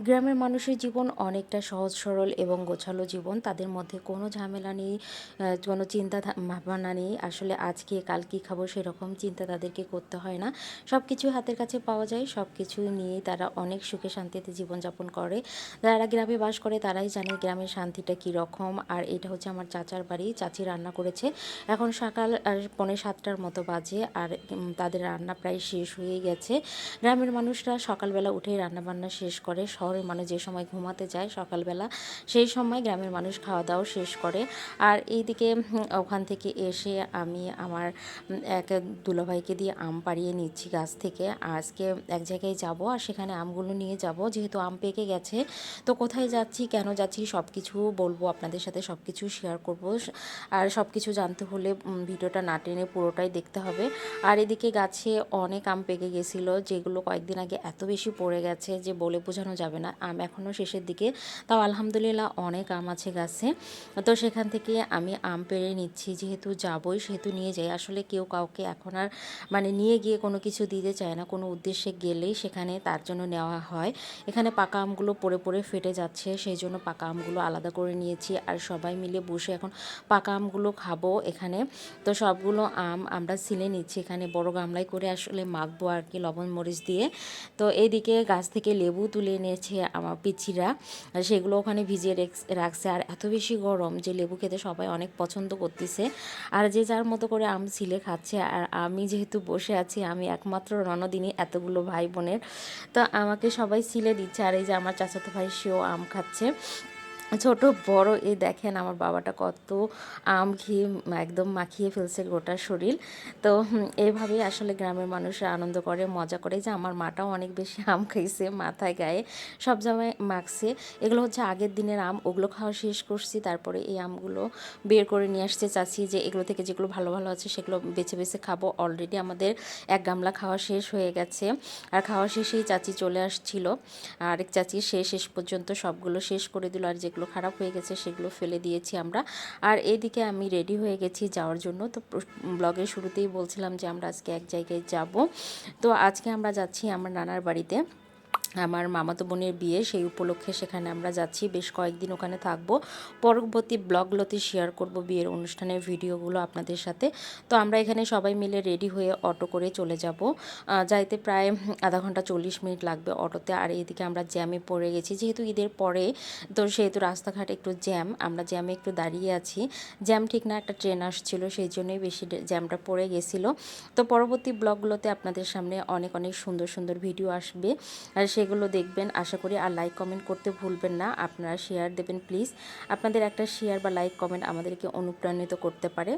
গ্রামের মানুষের জীবন অনেকটা সহজ, সরল এবং গোছালো জীবন। তাদের মধ্যে কোনো ঝামেলা নেই কোনো চিন্তা ভাবনা নেই। আসলে আজকে, কাল কী খাব সেরকম চিন্তা তাদেরকে করতে হয় না। সব কিছু হাতের কাছে পাওয়া যায়। সব কিছু নিয়েই তারা অনেক সুখে শান্তিতে জীবনযাপন করে। যারা গ্রামে বাস করে তারাই জানে গ্রামের শান্তিটা কী রকম আর এটা হচ্ছে আমার চাচার বাড়ি। চাচি রান্না করেছে। এখন সকাল আর পৌনে সাতটার মতো বাজে আর তাদের রান্না প্রায় শেষ হয়ে গেছে। গ্রামের মানুষরা সকালবেলা উঠেই রান্নাবান্না শেষ করে। শহরের মানুষ যে সময় ঘুমাতে যায় সকালবেলা, সেই সময় গ্রামের মানুষ খাওয়া দাওয়া শেষ করে। আর এইদিকে ওখান থেকে এসে আমি আমার এক দুলাভাইকে দিয়ে আম পাড়িয়ে নিচ্ছি গাছ থেকে। আজকে এক জায়গায় যাব আর সেখানে আমগুলো নিয়ে যাব। যেহেতু আম পেকে গেছে, তো কোথায় যাচ্ছি, কেন যাচ্ছি সব কিছু বলব, আপনাদের সাথে সব কিছু শেয়ার করব। আর সব কিছু জানতে হলে ভিডিওটা না টেনে পুরোটাই দেখতে হবে। আর এদিকে গাছে অনেক আম পেকে গেছিল, যেগুলো কয়েকদিন আগে এত বেশি পড়ে গেছে যে বলে বোঝানো যাবে না, আম এখনও শেষের দিকে। তাও আলহামদুলিল্লাহ অনেক আম আছে গাছে। তো সেখান থেকে আমি আম পেড়ে নিচ্ছি, যেহেতু যাবই, সেহেতু নিয়ে যাই। আসলে কেউ কাউকে এখন আর মানে নিয়ে গিয়ে কোনো কিছু দিতে চায় না। কোনো উদ্দেশ্যে গেলেই সেখানে তার জন্য নেওয়া হয়। এখানে পাকা আমগুলো পড়ে পড়ে ফেটে যাচ্ছে, সেই জন্য পাকা আমগুলো আলাদা করে নিয়েছি। আর সবাই মিলে বসে এখন পাকা আমগুলো খাব এখানে। তো সবগুলো আম আমরা সিলে নিচ্ছি এখানে। বড় গামলায় করে আসলে মাখবো আর কি লবণ মরিচ দিয়ে। তো এইদিকে গাছ থেকে লেবু তুলে এনেছে। আমার পিচিরা সেগুলো ওখানে ভিজিয়ে রেখ- রাখছে। আর এত বেশি গরম যে লেবু খেতে সবাই অনেক পছন্দ করতেছে। আর যে যার মতো করে আম ছিলে খাচ্ছে। আর আমি যেহেতু বসে আছি, আমি একমাত্র রণদিনী এতগুলো ভাই বোনের। তো আমাকে সবাই ছিলে দিচ্ছে। আর এই যে আমার চাচাতো ভাই, সেও আম খাচ্ছে। ছোট বড়, এই দেখেন আমার বাবাটা কত আম ঘি একদম মাখিয়ে ফেলছে গোটা শরীর। তো এইভাবেই আসলে গ্রামের মানুষরা আনন্দ করে, মজা করে। যে আমার মাটাও অনেক বেশি আম খাইছে, মাথায়, গায়ে সব জায়গায় মাখছে। এগুলো হচ্ছে আগের দিনের আম, ওগুলো খাওয়া শেষ করছি, তারপরে এই আমগুলো বের করে নিয়ে আসতে চাচ্ছি যে এগুলো থেকে যেগুলো ভালো ভালো আছে সেগুলো বেছে বেছে খাব। অলরেডি আমাদের এক গামলা খাওয়া শেষ হয়ে গেছে। আর খাওয়া শেষেই চাচি চলে আসছিল। আর এক চাচি সে শেষ পর্যন্ত সবগুলো শেষ করে দিল। আর যেগুলো খারাপ হয়ে গেছে সেগুলো ফেলে দিয়েছি আমরা। আর এদিকে আমি রেডি হয়ে গেছি যাওয়ার জন্য। তো ব্লগের শুরুতেই বলছিলাম যে আমরা আজকে এক জায়গায় যাব। তো আজকে আমরা যাচ্ছি আমার নানার বাড়িতে। আমার মামাতো বোনের বিয়ে, সেই উপলক্ষে সেখানে আমরা যাচ্ছি। বেশ কয়েকদিন ওখানে থাকব। পরবর্তী ব্লগগুলোতে শেয়ার করব বিয়ের অনুষ্ঠানের ভিডিওগুলো আপনাদের সাথে। তো আমরা এখানে সবাই মিলে রেডি হয়ে অটো করে চলে যাব। যাইতে প্রায় আধা ঘণ্টা চল্লিশ মিনিট লাগবে অটোতে আর এদিকে আমরা জ্যামে পড়ে গেছি। যেহেতু ঈদের পরে, তো সেহেতু রাস্তাঘাট একটু জ্যাম আমরা জ্যামে একটু দাঁড়িয়ে আছি। জ্যাম ঠিক না, একটা ট্রেন আসছিল, সেই জন্যই বেশি জ্যামটা পড়ে গেছিল। তো পরবর্তী ব্লগগুলোতে আপনাদের সামনে অনেক অনেক সুন্দর সুন্দর ভিডিও আসবে। আর সেগুলো দেখবেন। আশা করি আর লাইক কমেন্ট করতে ভুলবেন না। আপনারা শেয়ার দেবেন প্লিজ আপনাদের একটা শেয়ার বা লাইক কমেন্ট আমাদেরকে অনুপ্রাণিত করতে পারে।